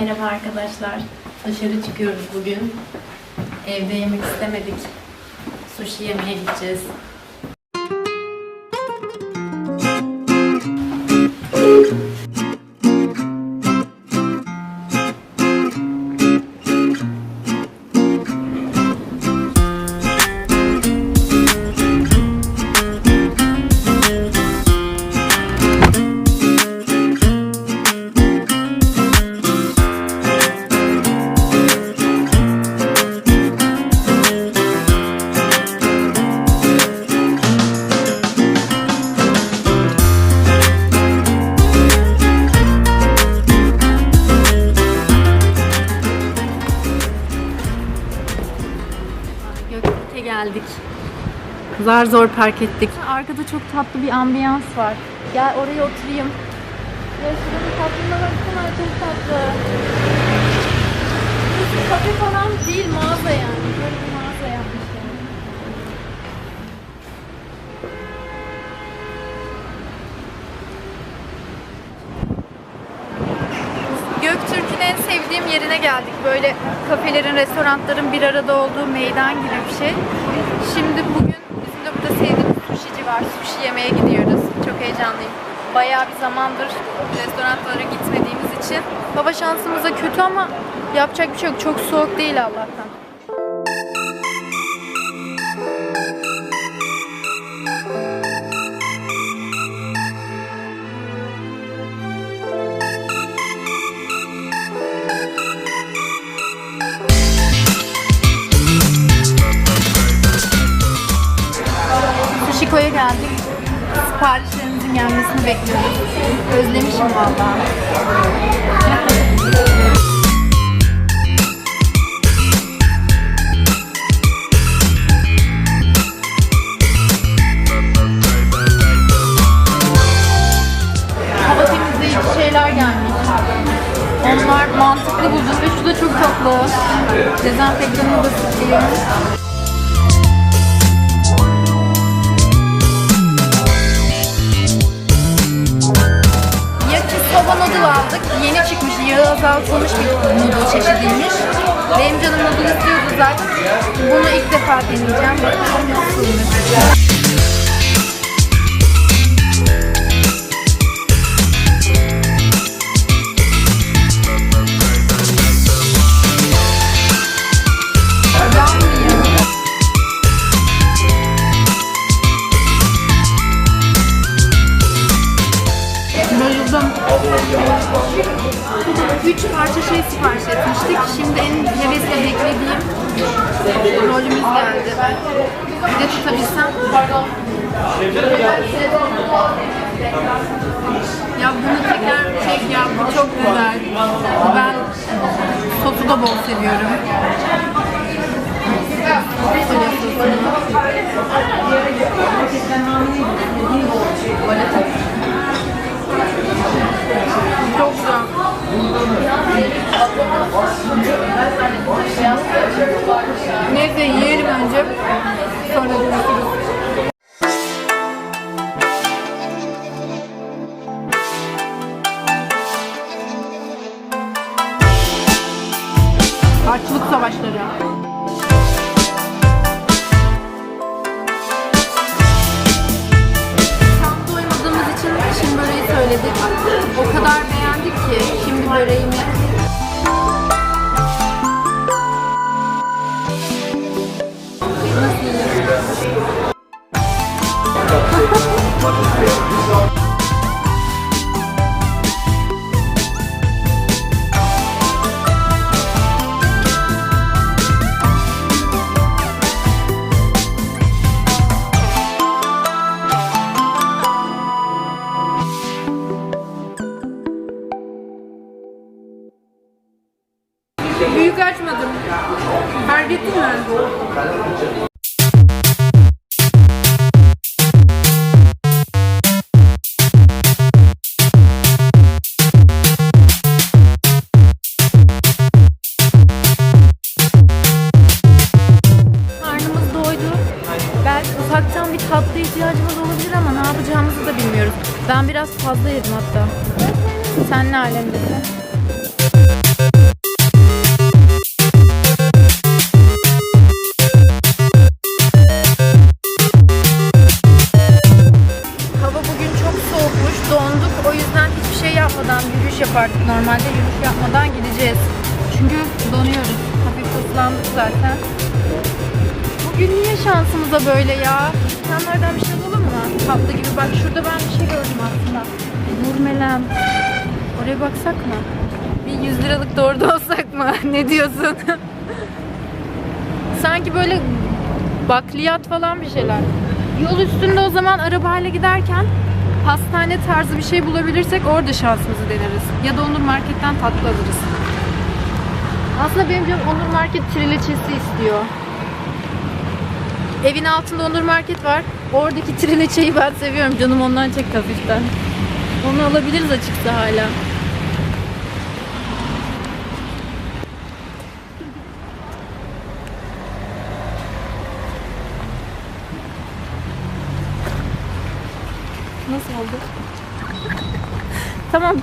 Merhaba arkadaşlar. Dışarı çıkıyoruz bugün. Evde yemek istemedik. Sushi yemeye gideceğiz. Geldik. Zar zor park ettik. Arkada çok tatlı bir ambiyans var. Gel oraya oturayım. Ya şuranın tatlılığına baksana çok tatlı. Kafe falan değil mağaza yani. Böyle bir mağaza yapmışlar. Göktürk'ün en sevdiğim yerine geldik. Böyle kafelerin, restoranların bir arada olduğu meydan gibi bir şey. Şimdi bugün bizim burada sevdiğimiz sushici var. Sushi yemeye gidiyoruz. Çok heyecanlıyım. Bayağı bir zamandır restoranlara gitmediğimiz için. Hava şansımız da kötü ama yapacak bir şey yok. Çok soğuk değil Allah'tan. Siparişlerimizin gelmesini bekliyoruz. Özlemişim vallahi. Hava temizleyici şeyler gelmiş. Onlar mantıklı buldum ve şu da çok tatlı. Dezenfektanını da sıkıyor. Azaltılmış bir noodle çeşidiymiş. Benim canım noodle istiyordu zaten. Bunu ilk defa deneyeceğim. Bakalım nasılmış. Üç parça şey sipariş etmiştik. Şimdi en hevesle beklediğim rolümüz geldi. Bir de tutabilsem. Ya bunu tekrar çek ya bu çok güzel. Ben sosu da bol seviyorum. Böyle sosunu. Çok güzel. Söyledik. O kadar beğendik ki şimdi böreğimi Büyük açmadım. Fark ettin mi? Karnımız doydu. Belki ufaktan bir tatlı ihtiyacımız olabilir ama ne yapacağımızı da bilmiyoruz. Ben biraz fazla yedim hatta. Sen ne alemdesin? Yapmadan gideceğiz. Çünkü donuyoruz. Hafif ıslandık zaten. Bugün niye şansımıza böyle ya? İnsanlardan bir şey alalım mı? Tatlı gibi. Bak şurada ben bir şey gördüm aslında. Nurmelen. Oraya baksak mı? Bir 100 liralık da orada olsak mı? ne diyorsun? Sanki böyle bakliyat falan bir şeyler. Yol üstünde o zaman arabayla giderken pastane tarzı bir şey bulabilirsek orada şansımızı deneriz. Ya da Onur Market'ten tatlı alırız. Aslında benim canım Onur Market trileçesi istiyor. Evin altında Onur Market var. Oradaki trileçeyi ben seviyorum. Canım ondan çek hafiften. Onu alabiliriz açıkta hala. Oldu? tamam